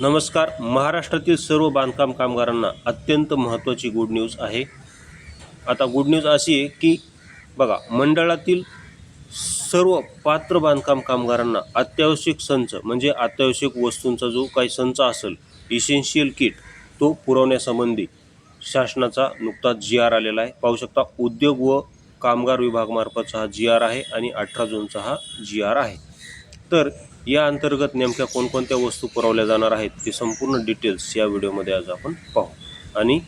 नमस्कार. महाराष्ट्रातील सर्व बांधकाम कामगारांना अत्यंत महत्त्वाची गुड न्यूज आहे. आता गुड न्यूज अशी आहे की बघा मंडळातील सर्व पात्र बांधकाम कामगारांना अत्यावश्यक संच म्हणजे अत्यावश्यक वस्तूंचा जो काही संच असेल इसेन्शियल किट तो पुरवण्यासंबंधी शासनाचा नुकताच जी आर आलेला आहे. पाहू शकता उद्योग व कामगार विभागामार्फतचा हा जी आर आहे आणि अठरा जूनचा हा जी आर आहे. तर या अंतर्गत नेमक्या कोणकोणत्या वस्तू पुरवल्या जाणार आहेत ते संपूर्ण डिटेल्स या व्हिडिओमध्ये आज आपण पाहू. आणि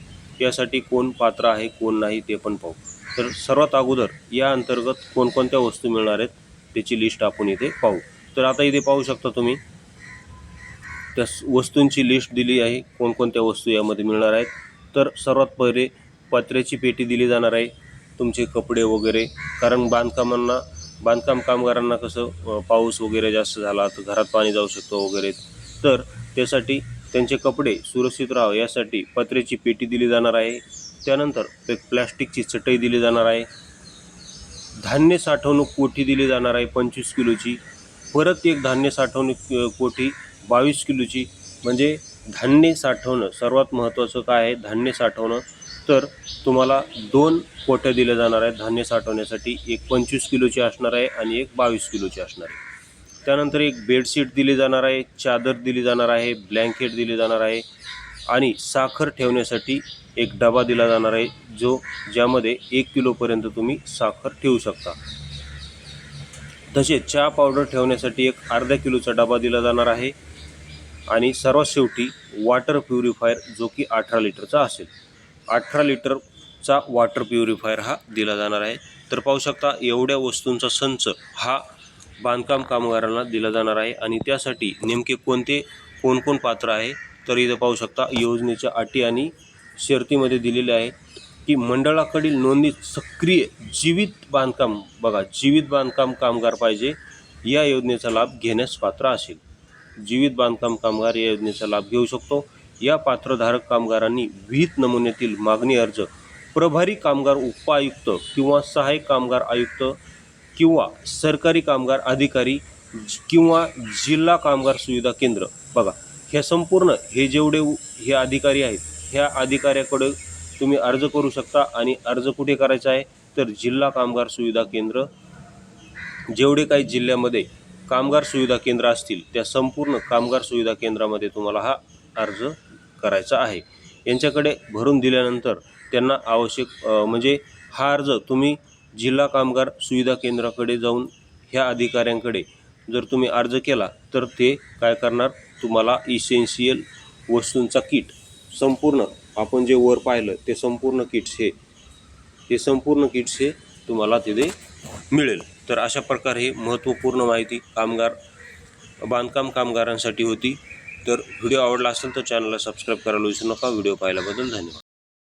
यासाठी कोण पात्र आहे कोण नाही ते पण पाहू. तर सर्वात अगोदर या अंतर्गत कोणकोणत्या वस्तू मिळणार आहेत त्याची लिस्ट आपण इथे पाहू. तर आता इथे पाहू शकता तुम्ही त्या वस्तूंची लिस्ट दिली आहे कोणकोणत्या वस्तू यामध्ये मिळणार आहेत. तर सर्वात पहिले पत्र्याची पेटी दिली जाणार आहे तुमचे कपडे वगैरे कारण बांधकामांना बांधकाम कामगारांना कसं पाऊस वगैरे जास्त झाला तर घरात पाणी जाऊ शकतो वगैरे. तर त्यासाठी त्यांचे कपडे सुरक्षित राहावं यासाठी पत्र्याची पेटी दिली जाणार आहे. त्यानंतर एक प्लॅस्टिकची चटई दिली जाणार आहे. धान्य साठवणूक कोठी दिली जाणार आहे पंचवीस किलोची. परत एक धान्य साठवणूक कोठी बावीस किलोची. म्हणजे धान्य साठवणं सर्वात महत्त्वाचं काय आहे? धान्य साठवणं तर तुम्हाला दोन पोट्या दिल्या जाणार आहेत. धान्य साठवण्यासाठी एक पंचवीस किलोची असणार आहे आणि एक बावीस किलोची असणार आहे. त्यानंतर एक बेडशीट दिली जाणार आहे चादर दिली जाणार आहे ब्लँकेट दिली जाणार आहे आणि साखर ठेवण्यासाठी एक डबा दिला जाणार आहे जो ज्यामध्ये एक किलोपर्यंत तुम्ही साखर ठेवू शकता. तसेच चहा पावडर ठेवण्यासाठी एक अर्ध्या किलोचा डबा दिला जाणार आहे आणि सर्वात शेवटी वॉटर प्युरिफायर जो की अठरा लिटरचा असेल. अठरा लिटरचा वॉटर प्युरिफायर हा दिला जाणार आहे. तर पाहू शकता एवढ्या वस्तूंचा संच हा बांधकाम कामगारांना दिला जाणार आहे आणि त्यासाठी नेमके कोणते कोण कोण पात्र आहे? तर इथं पाहू शकता योजनेच्या अटी आणि शर्तीमध्ये दिलेले आहे की मंडळाकडील नोंदणीत सक्रिय जीवित बांधकाम बघा जीवित बांधकाम कामगार पाहिजे या योजनेचा लाभ घेण्यास पात्र असेल. जीवित बांधकाम कामगार या योजनेचा लाभ घेऊ शकतो. या पात्रधारक कामगारांनी विहित नमुन्यातील मागणी अर्ज प्रभारी कामगार उपायुक्त किंवा सहाय्यक कामगार आयुक्त किंवा सरकारी कामगार अधिकारी किंवा जिल्हा कामगार सुविधा केंद्र. बघा ह्या संपूर्ण हे जेवढे हे अधिकारी आहेत ह्या अधिकाऱ्याकडे तुम्ही अर्ज करू शकता आणि अर्ज कुठे करायचा आहे? तर जिल्हा कामगार सुविधा केंद्र. जेवढे काही जिल्ह्यामध्ये कामगार सुविधा केंद्र असतील त्या संपूर्ण कामगार सुविधा केंद्रामध्ये तुम्हाला हा अर्ज करायचा आहे. यांच्याकडे भरून दिल्यानंतर त्यांना आवश्यक म्हणजे हा अर्ज तुम्ही जिल्हा कामगार सुविधा केंद्राकडे जाऊन ह्या अधिकाऱ्यांकडे जर तुम्ही अर्ज केला तर ते काय करणार? तुम्हाला इसेन्शियल वस्तूंचा किट संपूर्ण आपण जे वर पाहिलं ते संपूर्ण किट्स हे ते संपूर्ण किट्स हे तुम्हाला तिथे मिळेल. तर अशा प्रकारे महत्त्वपूर्ण माहिती कामगार बांधकाम कामगारांसाठी होती. तर व्हिडिओ आवडला असेल तर चॅनलला सबस्क्राईब करायला विसरू नका. व्हिडिओ पाहिल्याबद्दल धन्यवाद.